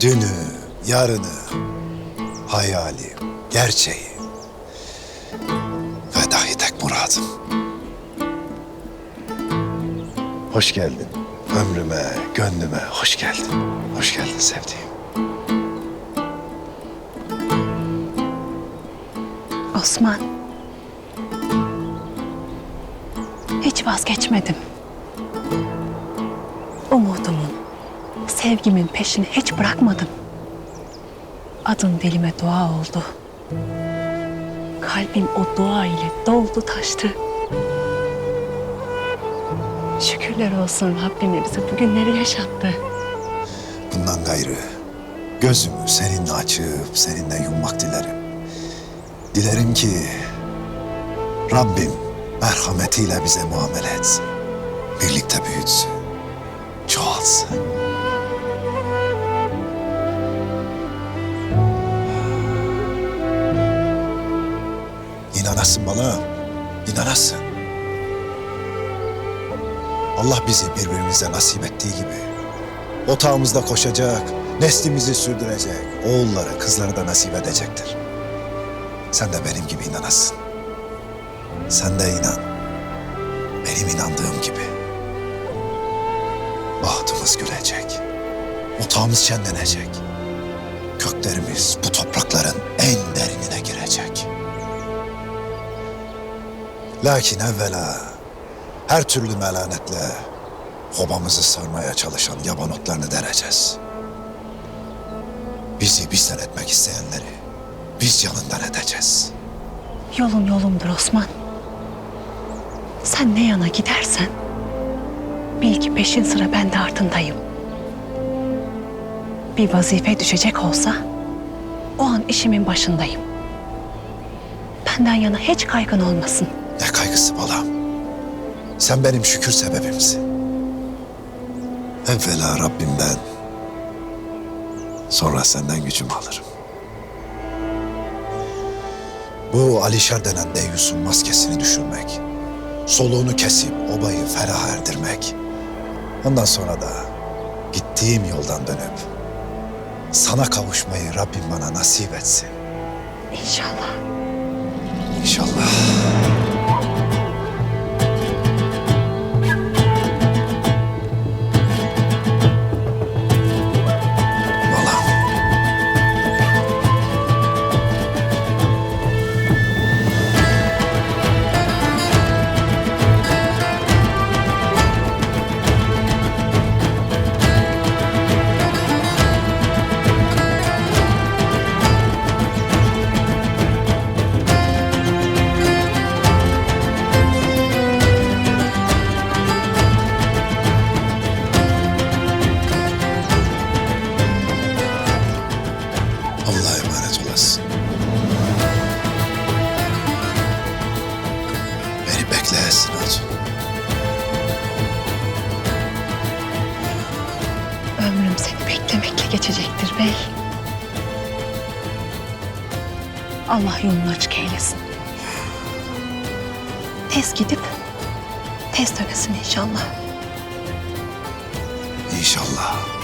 dünü, yarını, hayalim, gerçeği ve dahi tek muradım. Hoş geldin. Ömrüme, gönlüme hoş geldin. Hoş geldin sevdiğim. Osman. Hiç vazgeçmedim. Sevgimin peşini hiç bırakmadım. Adın dilime dua oldu. Kalbim o dua ile doldu taştı. Şükürler olsun Rabbime bize bugünleri yaşattı. Bundan gayrı gözümü seninle açıp seninle yummak dilerim. Dilerim ki Rabbim merhametiyle bize muamele etsin. Birlikte büyütsün, çoğalsın. İnanasın bana, inanasın. Allah bizi birbirimize nasip ettiği gibi otağımızda koşacak, neslimizi sürdürecek, oğulları, kızları da nasip edecektir. Sen de benim gibi inanasın. Sen de inan. Benim inandığım gibi. Bahtımız gülecek. Otağımız şenlenecek. Köklerimiz bu toprakların en derinine girecek. Lakin evvela her türlü melanetle obamızı sarmaya çalışan yaban otlarını dereceğiz. Bizi bizden etmek isteyenleri biz yanından edeceğiz. Yolun yolumdur Osman. Sen ne yana gidersen bil ki peşin sıra ben de ardındayım. Bir vazife düşecek olsa o an işimin başındayım. Benden yana hiç kaygın olmasın. Ne kaygısı balam. Sen benim şükür sebebimsin. Evvela Rabbimden, sonra senden gücümü alırım. Bu Alişer denen deyyusun maskesini düşürmek, soluğunu kesip obayı ferah erdirmek, ondan sonra da gittiğim yoldan dönüp sana kavuşmayı Rabbim bana nasip etsin. İnşallah. İnşallah. Geçecektir bey. Allah yolunu açık eylesin. Tez gidip tez dönesin inşallah. İnşallah.